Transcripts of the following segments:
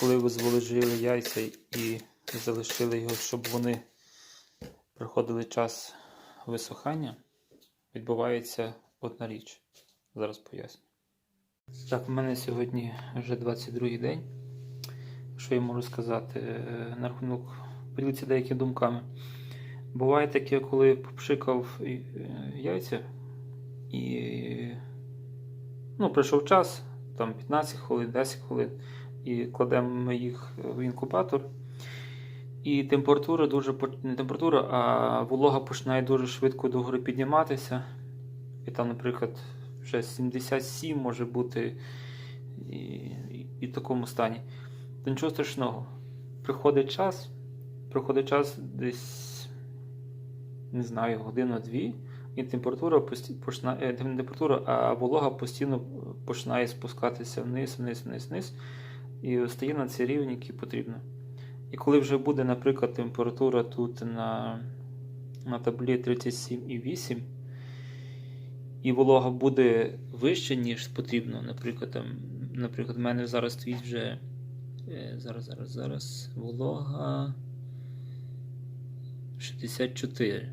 коли ви зволожили яйця і залишили його, щоб вони проходили час висохання, відбувається одна річ. Зараз поясню. Так, в мене сьогодні вже 22-й день. Що я можу сказати Е, на рахунок поділитися деякими думками. Буває таке, коли попшикав е, яйця і ну, прийшов час, там 15 хвилин, 10 хвилин, і кладемо їх в інкубатор. І температура дуже не температура, а волога починає дуже швидко догори підніматися. І там, наприклад, вже 77 може бути і, і, і в такому стані. То нічого страшного. Приходить час, приходить час десь, не знаю, годину-дві, і температура починає, е, температура, а волога постійно починає спускатися вниз, вниз, вниз, вниз, і стає на цей рівень, який потрібно. І коли вже буде, наприклад, температура тут на, на таблі 37,8, і волога буде вища, ніж потрібно, наприклад, там, наприклад, в мене зараз стоїть вже. е, Зараз, зараз, зараз. Волога 64.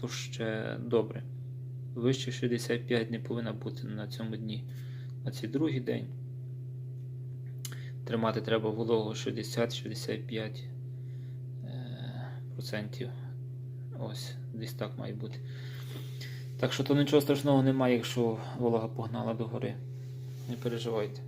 То ще добре. Вище 65 не повинна бути на цьому дні. На цей другий день. Тримати треба вологу 60-65%. Ось, десь так має бути. Так що то нічого страшного немає, якщо волога погнала догори. Не переживайте.